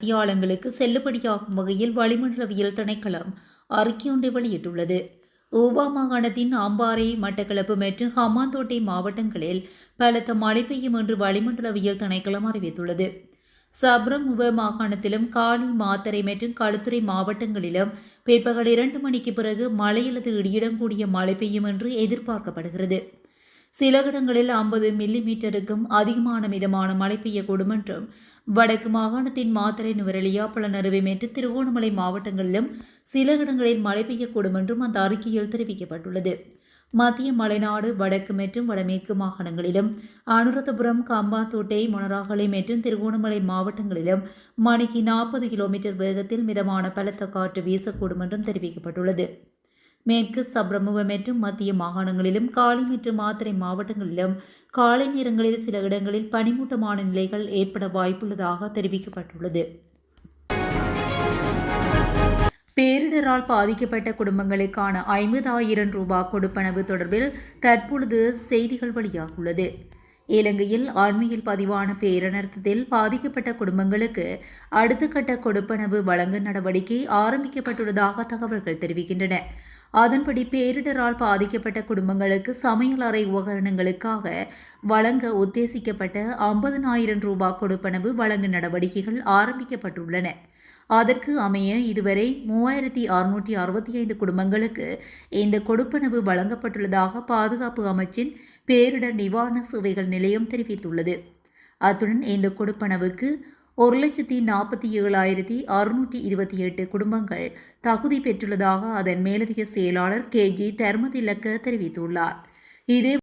வித்தியாலங்களுக்கு செல்லுபடியாகும் வகையில் வளிமண்டலவியல் திணைக்களம் அறிக்கை ஒன்றை வெளியிட்டுள்ளது. ஊவா மாகாணத்தின் அம்பாறை மட்டக்களப்பு மற்றும் ஹமாந்தோட்டை மாவட்டங்களில் பலத்த மழை பெய்யும் என்று வளிமண்டலவியல் திணைக்களம் அறிவித்துள்ளது. சப்ரமுவ மாகாணத்திலும் காலி மாத்தரை மற்றும் களுத்துறை மாவட்டங்களிலும் பிற்பகல் இரண்டு மணிக்கு பிறகு மழை அல்லது இடியுடன் கூடிய மழை பெய்யும் என்று எதிர்பார்க்கப்படுகிறது. சில இடங்களில் ஐம்பது மில்லி மீட்டருக்கும் அதிகமான மிதமான மழை பெய்யக்கூடும் என்றும் வடக்கு மாகாணத்தின் மாத்தறை நுவரெலியா பழநறுவை மற்றும் திருகோணமலை மாவட்டங்களிலும் சில இடங்களில் மழை பெய்யக்கூடும் என்றும் அந்த அறிக்கையில் தெரிவிக்கப்பட்டுள்ளது. மத்திய மலைநாடு வடக்கு மற்றும் வடமேற்கு மாகாணங்களிலும் அனுராதபுரம் கம்பாத்தோட்டை மொனராகலை மற்றும் திருகோணமலை மாவட்டங்களிலும் மணிக்கு நாற்பது கிலோமீட்டர் வேகத்தில் மிதமான பலத்த காற்று வீசக்கூடும் என்றும் தெரிவிக்கப்பட்டுள்ளது. மேற்கு சப்ரமுவ மற்றும் மத்திய மாகாணங்களிலும் காலி மற்றும் மாத்திரை மாவட்டங்களிலும் காலை நேரங்களில் சில இடங்களில் பனிமூட்டமான நிலைகள் ஏற்பட வாய்ப்புள்ளதாக தெரிவிக்கப்பட்டுள்ளது. பேரிடரால் பாதிக்கப்பட்ட குடும்பங்களுக்கான ஐம்பதாயிரம் ரூபாய் கொடுப்பனவு தொடர்பில் தற்பொழுது செய்திகள் வெளியாகியுள்ளது. இலங்கையில் அண்மையில் பதிவான பேரனர்த்தத்தில் பாதிக்கப்பட்ட குடும்பங்களுக்கு அடுத்த கட்ட கொடுப்பனவு வழங்க நடவடிக்கை ஆரம்பிக்கப்பட்டுள்ளதாக தகவல்கள் தெரிவிக்கின்றன. அதன்படி பேரிடரால் பாதிக்கப்பட்ட குடும்பங்களுக்கு சமையல் அறை உபகரணங்களுக்காக வழங்க உத்தேசிக்கப்பட்ட ஐம்பதனாயிரம் ரூபாய் கொடுப்பனவு வழங்க நடவடிக்கைகள் ஆரம்பிக்கப்பட்டுள்ளன. அதற்கு அமைய இதுவரை மூவாயிரத்தி அறுநூற்றி அறுபத்தி ஐந்து குடும்பங்களுக்கு இந்த கொடுப்பனவு வழங்கப்பட்டுள்ளதாக பாதுகாப்பு அமைச்சின் பேரிடர் நிவாரண சேவைகள் நிலையம் தெரிவித்துள்ளது. அத்துடன் இந்த கொடுப்பனவுக்கு ஒரு லட்சத்தி நாற்பத்தி ஏழாயிரத்தி அறுநூற்றி இருபத்தி எட்டு குடும்பங்கள் தகுதி பெற்றுள்ளதாக அதன் மேலதிக செயலாளர் கே ஜி தர்மதிலக்க தெரிவித்துள்ளார். இதே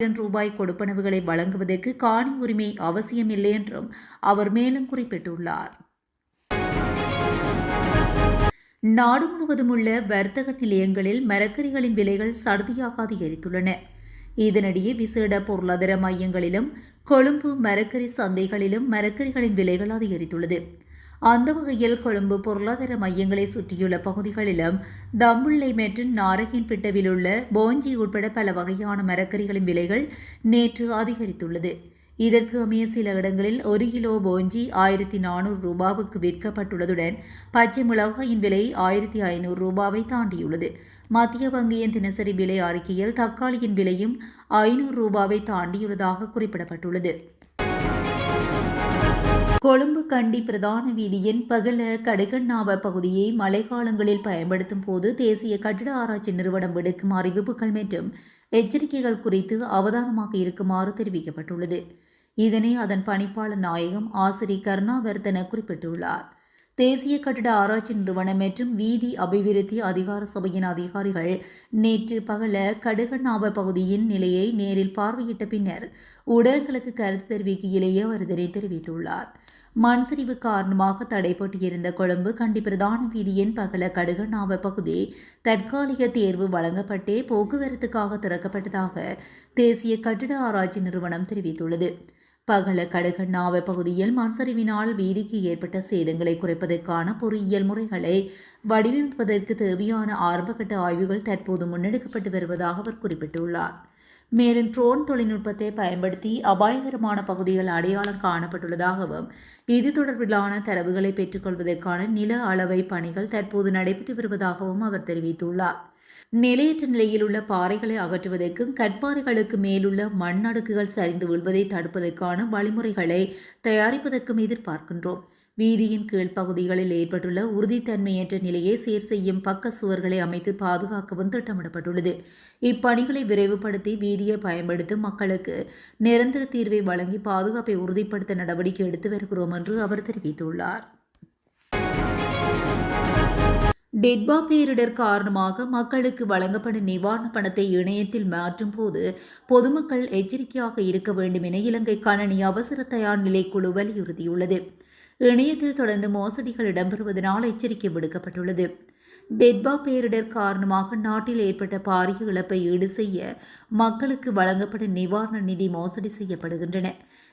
ரூபாய் கொடுப்பனவுகளை வழங்குவதற்கு காணி உரிமை அவசியமில்லை என்றும் அவர் மேலும் குறிப்பிட்டுள்ளார். நாடு முழுவதும் உள்ள வர்த்தக நிலையங்களில் மரக்கறிகளின் விலைகள் சடுதியாக அதிகரித்துள்ளன இதனிடையே விசேட பொருளாதார மையங்களிலும் கொழும்பு மரக்கறி சந்தைகளிலும் மரக்கறிகளின் விலைகள் அதிகரித்துள்ளது அந்த வகையில் கொழும்பு பொருளாதார மையங்களை சுற்றியுள்ள பகுதிகளிலும் தம்புள்ளை மற்றும் நாரகின் பிட்டவில் உள்ள போஞ்சி உட்பட பல வகையான மரக்கறிகளின் விலைகள் நேற்று அதிகரித்துள்ளது. இதற்கு அமைய சில இடங்களில் ஒரு கிலோ போஞ்சி ஆயிரத்தி நானூறு ரூபாவுக்கு விற்கப்பட்டுள்ளதுடன் பச்சை மிளகாயின் விலை ஆயிரத்தி ஐநூறு ரூபாவை தாண்டியுள்ளது. மத்திய வங்கியின் தினசரி விலை அறிக்கையில் தக்காளியின் விலையும் ஐநூறு ரூபாவை தாண்டியுள்ளதாக குறிப்பிடப்பட்டுள்ளது. கொழும்பு கண்டி பிரதான வீதியின் பகல கடுகண்ணாவ பகுதியை மழைக்காலங்களில் பயன்படுத்தும் போது தேசிய கட்டிட ஆராய்ச்சி நிறுவனம் விடுக்கும் அறிவிப்புகள் மற்றும் எச்சரிக்கைகள் குறித்து அவதானமாக இருக்குமாறு தெரிவிக்கப்பட்டுள்ளது. இதனை அதன் பணிப்பாளர் நாயகம் ஆசிரியர் கருணாவர்தன குறிப்பிட்டுள்ளார். தேசிய கட்டிட ஆராய்ச்சி நிறுவனம் மற்றும் வீதி அபிவிருத்தி அதிகார சபையின் அதிகாரிகள் நேற்று பகல கடுகண்ணாவ பகுதியின் நிலையை நேரில் பார்வையிட்ட பின்னர் ஊடகங்களுக்கு கருத்து தெரிவிக்கையிலேயே அவர் இதனை தெரிவித்துள்ளார். மண் சரிவு காரணமாக தடைப்பட்டிருந்த கொழும்பு கண்டி பிரதான வீதியின் பகல கடுகண்ணாவ பகுதி தற்காலிக தேர்வு வழங்கப்பட்டே போக்குவரத்துக்காக திறக்கப்பட்டதாக தேசிய கட்டிட ஆராய்ச்சி நிறுவனம் தெரிவித்துள்ளது. பகல கடுகண்ணாவ பகுதியில் மண்சரிவினால் வீதிக்கு ஏற்பட்ட சேதங்களை குறைப்பதற்கான பொறியியல் முறைகளை வடிவமைப்பதற்கு தேவையான ஆரம்பகட்ட ஆய்வுகள் தற்போது முன்னெடுக்கப்பட்டு வருவதாக அவர் குறிப்பிட்டுள்ளார். மேலும் ட்ரோன் தொழில்நுட்பத்தை பயன்படுத்தி அபாயகரமான பகுதிகள் அடையாளம் காணப்பட்டுள்ளதாகவும் இது தொடர்பிலான தரவுகளை பெற்றுக்கொள்வதற்கான நில அளவை பணிகள் தற்போது நடைபெற்று வருவதாகவும் அவர் தெரிவித்துள்ளார். நிலையற்ற நிலையில் உள்ள பாறைகளை அகற்றுவதற்கும் கற்பாறைகளுக்கு மேலுள்ள மண் அடுக்குகள் சரிந்து விழுவதை தடுப்பதற்கான வழிமுறைகளை தயாரிப்பதற்கும் எதிர்பார்க்கின்றோம். வீதியின் கீழ் பகுதிகளில் ஏற்பட்டுள்ள உறுதித்தன்மையற்ற நிலையை சீர் செய்யும் பக்க சுவர்களை அமைத்து பாதுகாக்கவும் திட்டமிடப்பட்டுள்ளது. இப்பணிகளை விரைவுபடுத்தி வீதியை பயன்படுத்தும் மக்களுக்கு நிரந்தர தீர்வை வழங்கி பாதுகாப்பை உறுதிப்படுத்த நடவடிக்கை எடுத்து வருகிறோம் என்று அவர் தெரிவித்துள்ளார். டெட்பா பேரிடர் காரணமாக மக்களுக்கு வழங்கப்படும் நிவாரண பணத்தை இணையத்தில் மாற்றும் போது பொதுமக்கள் எச்சரிக்கையாக இருக்க வேண்டும் என இலங்கை கணனி அவசர தயார் நிலைக்குழு வலியுறுத்தியுள்ளது. இணையத்தில் தொடர்ந்து மோசடிகள் இடம்பெறுவதனால் எச்சரிக்கை விடுக்கப்பட்டுள்ளது. டெட்பா பேரிடர் காரணமாக நாட்டில் ஏற்பட்ட பாரிய இழப்பை ஈடு செய்ய மக்களுக்கு வழங்கப்படும் நிவாரண நிதி மோசடி செய்யப்படுகின்றன.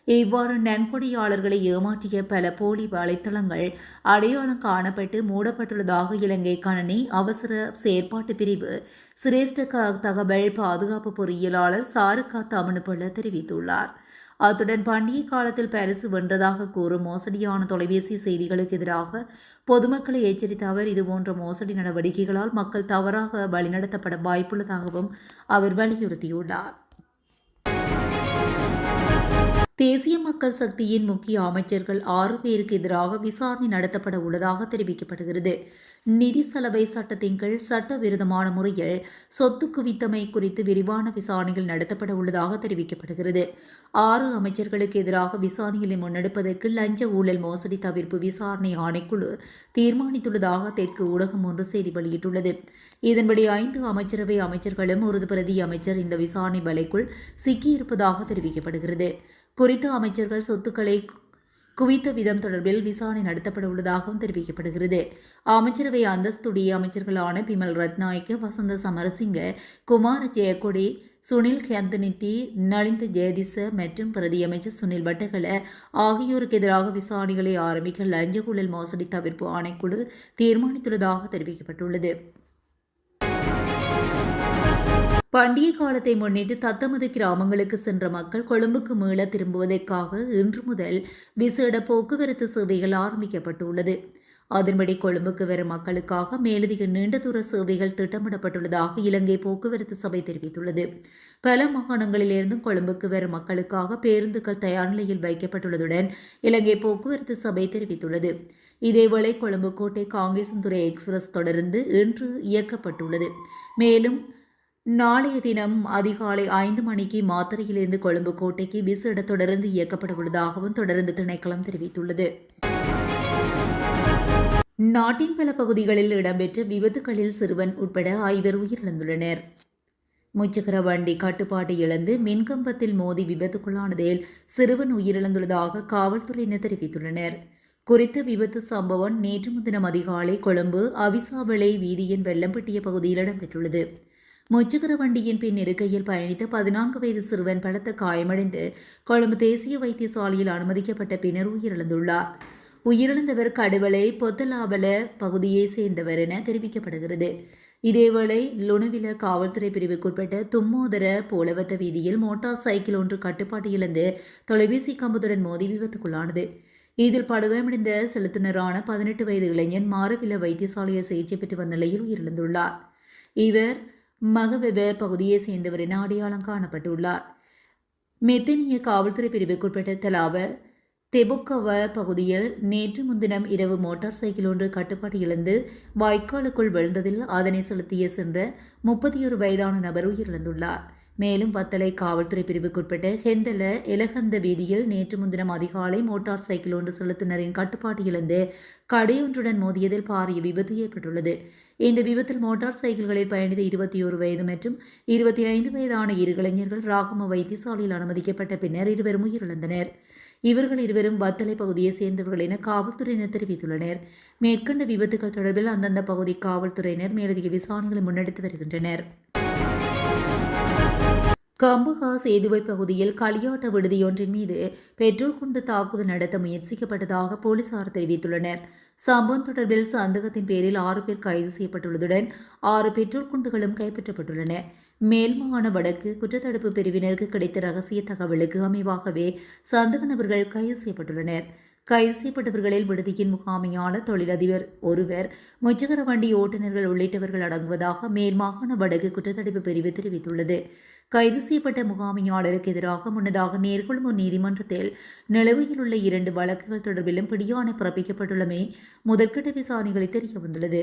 இவ்வாறு நன்கொடையாளர்களை ஏமாற்றிய பல போலி வலைத்தளங்கள் அடையாளம் காணப்பட்டு மூடப்பட்டுள்ளதாக இலங்கை கணனி அவசர செயற்பாட்டு பிரிவு சிரேஷ்ட தகவல் பாதுகாப்பு பொறியியலாளர் சாருக்கா தமிழ்பள்ள தெரிவித்துள்ளார். அத்துடன் பண்டிகை காலத்தில் பரிசு வென்றதாக கூறும் மோசடியான தொலைபேசி செய்திகளுக்கு எதிராக பொதுமக்களை எச்சரித்த அவர் இதுபோன்ற மோசடி நடவடிக்கைகளால் மக்கள் தவறாக வழிநடத்தப்பட வாய்ப்புள்ளதாகவும் அவர் வலியுறுத்தியுள்ளார். தேசிய மக்கள் சக்தியின் முக்கிய அமைச்சர்கள் ஆறு பேருக்கு எதிராக விசாரணை நடத்தப்பட உள்ளதாக தெரிவிக்கப்படுகிறது. நிதி சலவை சட்டத்தின் கீழ் சட்டவிரோதமான முறையில் சொத்து குவித்தமை குறித்து விரிவான விசாரணைகள் நடத்தப்பட உள்ளதாக தெரிவிக்கப்படுகிறது. ஆறு அமைச்சர்களுக்கு எதிராக விசாரணைகளை முன்னெடுப்பதற்கு லஞ்ச ஊழல் மோசடி தவிர்ப்பு விசாரணை ஆணைக்குழு தீர்மானித்துள்ளதாக தெற்கு ஊடகம் ஒன்று செய்தி வெளியிட்டுள்ளது. இதன்படி ஐந்து அமைச்சரவை அமைச்சர்களும் ஒரு பிரதி அமைச்சர் இந்த விசாரணை வலைக்குள் சிக்கியிருப்பதாக தெரிவிக்கப்படுகிறது. குறித்த அமைச்சர்கள் சொத்துக்களை குவித்த விதம் தொடர்பில் விசாரணை நடத்தப்பட உள்ளதாகவும் தெரிவிக்கப்படுகிறது. அமைச்சரவை அந்தஸ்துடைய அமைச்சர்களான பிமல் ரத்நாயக்க வசந்த சமரசிங்க குமார ஜெயக்கொடி சுனில் ஹந்தனித்தி நளிந்த ஜெயதிச மற்றும் பிரதி அமைச்சர் சுனில் வட்டகல ஆகியோருக்கு எதிராக விசாரணைகளை ஆரம்பிக்க லஞ்ச ஊழல் மோசடி தவிர்ப்பு ஆணைக்குழு தீர்மானித்துள்ளதாக தெரிவிக்கப்பட்டுள்ளது. பண்டிகை காலத்தை முன்னிட்டு தத்தமது கிராமங்களுக்கு சென்ற மக்கள் கொழும்புக்கு மீள திரும்புவதற்காக இன்று முதல் விசேட போக்குவரத்து சேவைகள் ஆரம்பிக்கப்பட்டுள்ளது. அதன்படி கொழும்புக்கு வரும் மக்களுக்காக மேலதிக நீண்ட தூர சேவைகள் திட்டமிடப்பட்டுள்ளதாக இலங்கை போக்குவரத்து சபை தெரிவித்துள்ளது. பல மாகாணங்களிலிருந்தும் கொழும்புக்கு வரும் மக்களுக்காக பேருந்துகள் தயார் நிலையில் வைக்கப்பட்டுள்ளதுடன் இலங்கை போக்குவரத்து சபை தெரிவித்துள்ளது. இதேவேளை கொழும்பு கோட்டை காங்கேசன்துறை எக்ஸ்பிரஸ் தொடர்ந்து இன்று இயக்கப்பட்டுள்ளது. மேலும் நாளைய தினம் அதிகாலை ஐந்து மணிக்கு மாத்திரையிலிருந்து கொழும்பு கோட்டைக்கு விசேட தொடர்ந்து இயக்கப்பட உள்ளதாகவும் தொடர்ந்து திணைக்களம் தெரிவித்துள்ளது. நாட்டின் பல பகுதிகளில் இடம்பெற்ற விபத்துகளில் சிறுவன் உட்பட ஐவர் உயிரிழந்துள்ளனர். முச்சக்கர வண்டி கட்டுப்பாட்டை இழந்து மின்கம்பத்தில் மோதி விபத்துக்குள்ளானதில் சிறுவன் உயிரிழந்துள்ளதாக காவல்துறையினர் தெரிவித்துள்ளனர். குறித்த விபத்து சம்பவம் நேற்று முன்தினம் அதிகாலை கொழும்பு அவிசாவளை வீதியின் வெள்ளம்பட்டிய பகுதியில் இடம்பெற்றுள்ளது. முச்சக்கர வண்டியின் பின் இருக்கையில் பயணித்த பதினான்கு வயது சிறுவன் பலத்த காயமடைந்து கொழும்பு தேசிய வைத்தியசாலையில் அனுமதிக்கப்பட்ட பின்னர் உயிரிழந்துள்ளார். உயிரிழந்தவர் கடுவலை பொத்தலாவல பகுதியை சேர்ந்தவர் என தெரிவிக்கப்படுகிறது. இதேவேளை லுணுவில காவல்துறை பிரிவுக்குட்பட்ட தும்மோதர போலவத்த வீதியில் மோட்டார் சைக்கிள் ஒன்று கட்டுப்பாட்டு இழந்து தொலைபேசி கம்பத்துடன் மோதி விபத்துக்குள்ளானது. இதில் படுகாயமடைந்த செலுத்துனரான பதினெட்டு வயது இளைஞன் மாரவில வைத்தியசாலையில் சிகிச்சை பெற்று வந்த நிலையில் உயிரிழந்துள்ளார். இவர் மகவெவ பகுதியை சேர்ந்தவர் என அடையாளம் காணப்பட்டுள்ளார். மெத்தனிய காவல்துறை பிரிவுக்குட்பட்ட தலாவ தெபுக்கவ பகுதியில் நேற்று முன்தினம் இரவு மோட்டார் சைக்கிள் ஒன்று கட்டுப்பாடு இழந்து வாய்க்காலுக்குள் விழுந்ததில் அதனை செலுத்திய சென்ற முப்பத்தி ஒரு வயதான நபர் உயிரிழந்துள்ளார். மேலும் வத்தலை காவல்துறை பிரிவுக்குட்பட்ட ஹெந்தல எலகந்த வீதியில் நேற்று முன்தினம் அதிகாலை மோட்டார் சைக்கிள் ஒன்று செலுத்தினரின் கட்டுப்பாட்டு இழந்து கடையொன்றுடன் மோதியதில் பாரிய விபத்து ஏற்பட்டுள்ளது. இந்த விபத்தில் மோட்டார் சைக்கிள்களில் பயணித்த இருபத்தி ஒரு வயது மற்றும் இருபத்தி ஐந்து வயதான இரு இளைஞர்கள் ராகம வைத்தியசாலையில் அனுமதிக்கப்பட்ட பின்னர் இருவரும் உயிரிழந்தனர். இவர்கள் இருவரும் வத்தலை பகுதியை சேர்ந்தவர்கள் என காவல்துறையினர் தெரிவித்துள்ளனர். மேற்கண்ட விபத்துகள் தொடர்பில் அந்தந்த பகுதி காவல்துறையினர் மேலதிக விசாரணைகளை முன்னெடுத்து வருகின்றனர். கம்புகா சேதுவை பகுதியில் களியாட்ட விடுதியொன்றின் மீது பெட்ரோல் கொண்டு தாக்குதல் நடத்த முயற்சிக்கப்பட்டதாக போலீசார் தெரிவித்துள்ளனர். சம்பவம் தொடர்பில் சந்தேகத்தின் பேரில் ஆறு பேர் கைது செய்யப்பட்டுள்ளதுடன் ஆறு பெட்ரோல் குண்டுகளும் கைப்பற்றப்பட்டுள்ளன. மேல்மாகாண வடக்கு குற்றத்தடுப்பு பிரிவினருக்கு கிடைத்த ரகசிய தகவலுக்கு அமைவாகவே சந்தேக நபர்கள் கைது செய்யப்பட்டுள்ளனர். கைது செய்யப்பட்டவர்களில் விடுதியின் முகாமையாளர் தொழிலதிபர் ஒருவர் முச்சகர வண்டி ஓட்டுநர்கள் உள்ளிட்டவர்கள் அடங்குவதாக மேல் மாகாண வடக்கு குற்றத்தடுப்பு பிரிவு தெரிவித்துள்ளது. கைது செய்யப்பட்ட முகாமையாளருக்கு எதிராக முன்னதாக நேர்கொழும்பு நீதிமன்றத்தில் நிலுவையில் உள்ள இரண்டு வழக்குகள் தொடர்பிலும் பிடியாணை பிறப்பிக்கப்பட்டுள்ளமை முதற்கட்ட விசாரணைகளை தெரிய வந்துள்ளது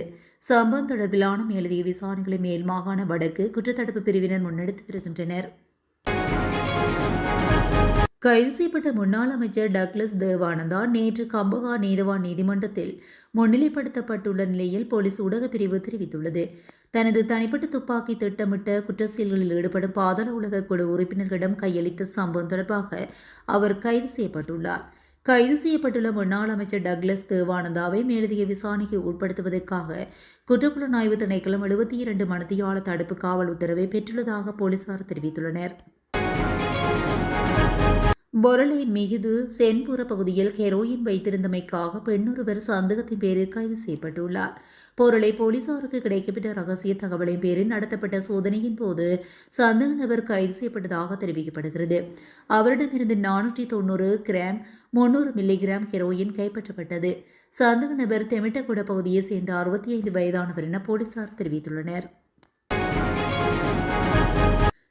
சம்பவம் தொடர்பிலான மேலதிக விசாரணைகளை மேல் மாகாண வடக்கு குற்றத்தடுப்பு பிரிவினர் முன்னெடுத்து வருகின்றனர். கைது செய்யப்பட்ட முன்னாள் அமைச்சர் டக்ளஸ் தேவானந்தா நேற்று கம்பகா நீதவான் நீதிமன்றத்தில் முன்னிலைப்படுத்தப்பட்டுள்ள நிலையில் போலீஸ் ஊடகப் பிரிவு தெரிவித்துள்ளது. தனது தனிப்பட்ட துப்பாக்கி திட்டமிட்ட குற்ற செயல்களில் ஈடுபடும் பாதாள உலக குழு உறுப்பினர்களிடம் கையளித்த சம்பவம் தொடர்பாக அவர் கைது செய்யப்பட்டுள்ளார். கைது செய்யப்பட்டுள்ள முன்னாள் அமைச்சர் டக்ளஸ் தேவானந்தாவை மேலதிக விசாரணைக்கு உட்படுத்துவதற்காக குற்றப்புலனாய்வு திணைக்களம் எழுபத்தி இரண்டு மனதியாள தடுப்பு காவல் உத்தரவை பெற்றுள்ளதாக போலீசார் தெரிவித்துள்ளனர். பொருளை மிகுது சென்புற பகுதியில் ஹெரோயின் வைத்திருந்தமைக்காக பெண்ணொருவர் சந்தேகத்தின் பேரில் கைது செய்யப்பட்டுள்ளார். பொருளை போலீசாருக்கு கிடைக்கப்பட்ட ரகசிய தகவலின் பேரில் நடத்தப்பட்ட சோதனையின் போது சந்தேக நபர் கைது செய்யப்பட்டதாக தெரிவிக்கப்படுகிறது. அவரிடமிருந்து நானூற்றி தொண்ணூறு கிராம் முன்னூறு மில்லிகிராம் ஹெரோயின் கைப்பற்றப்பட்டது. சந்தேக நபர் தெமிட்டகுட பகுதியை சேர்ந்த அறுபத்தி ஐந்து வயதானவர் என போலீசார் தெரிவித்துள்ளனர்.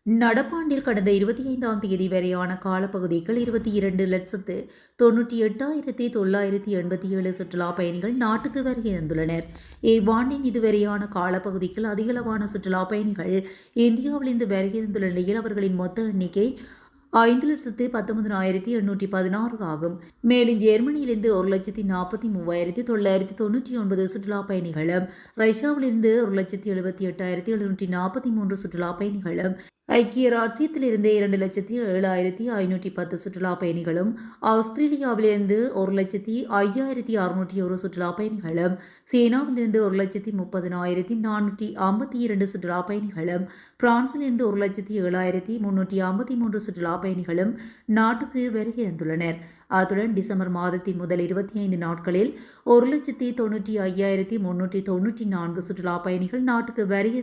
நடப்பாண்டில் கடந்த இருபத்தி ஐந்தாம் தேதி வரையான காலப்பகுதிகள் இருபத்தி இரண்டு லட்சத்து தொன்னூற்றி எட்டாயிரத்தி தொள்ளாயிரத்தி எண்பத்தி ஏழு சுற்றுலா பயணிகள் நாட்டுக்கு வருகை தந்துள்ளனர். இவ்வாண்டின் இதுவரையான காலப்பகுதியில் அதிகளவான சுற்றுலா பயணிகள் இந்தியாவிலிருந்து வருகை தந்துள்ள நிலையில் அவர்களின் மொத்த எண்ணிக்கை ஐந்து லட்சத்து பத்தொன்பதாயிரத்தி எண்ணூற்றி பதினாறு ஆகும். மேலும் ஜெர்மனியிலிருந்து ஒரு லட்சத்தி நாற்பத்தி மூவாயிரத்தி தொள்ளாயிரத்தி தொண்ணூற்றி ஒன்பது சுற்றுலா பயணிகளும் ரஷ்யாவிலிருந்து ஒரு லட்சத்தி எழுபத்தி எட்டாயிரத்தி எழுநூற்றி நாற்பத்தி மூன்று சுற்றுலா பயணிகளும் ஐக்கிய ராஜ்யத்திலிருந்து இரண்டு லட்சத்தி ஏழாயிரத்தி ஐநூற்றி பத்து சுற்றுலா பயணிகளும் ஆஸ்திரேலியாவிலிருந்து ஒரு லட்சத்தி ஐயாயிரத்தி அறுநூற்றி ஒரு சுற்றுலா பயணிகளும் சீனாவிலிருந்து ஒரு லட்சத்தி முப்பதினாயிரத்தி நானூற்றி ஐம்பத்தி இரண்டு சுற்றுலா பயணிகளும் பிரான்சிலிருந்து ஒரு லட்சத்தி ஏழாயிரத்தி முன்னூற்றி ஐம்பத்தி மூன்று சுற்றுலா பயணிகளும் நாட்டுக்கு வருகை வந்துள்ளனர் அத்துடன் டிசம்பர் மாதத்தின் முதல் இருபத்தி ஐந்து நாட்களில் ஒரு லட்சத்தி தொண்ணூற்றி ஐயாயிரத்தி முன்னூற்றி தொண்ணூற்றி நான்கு சுற்றுலா பயணிகள் நாட்டுக்கு வருகை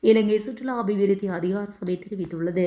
இலங்கை சுற்றுலா அபிவிருத்தி அதிகார சபை தெரிவித்துள்ளது.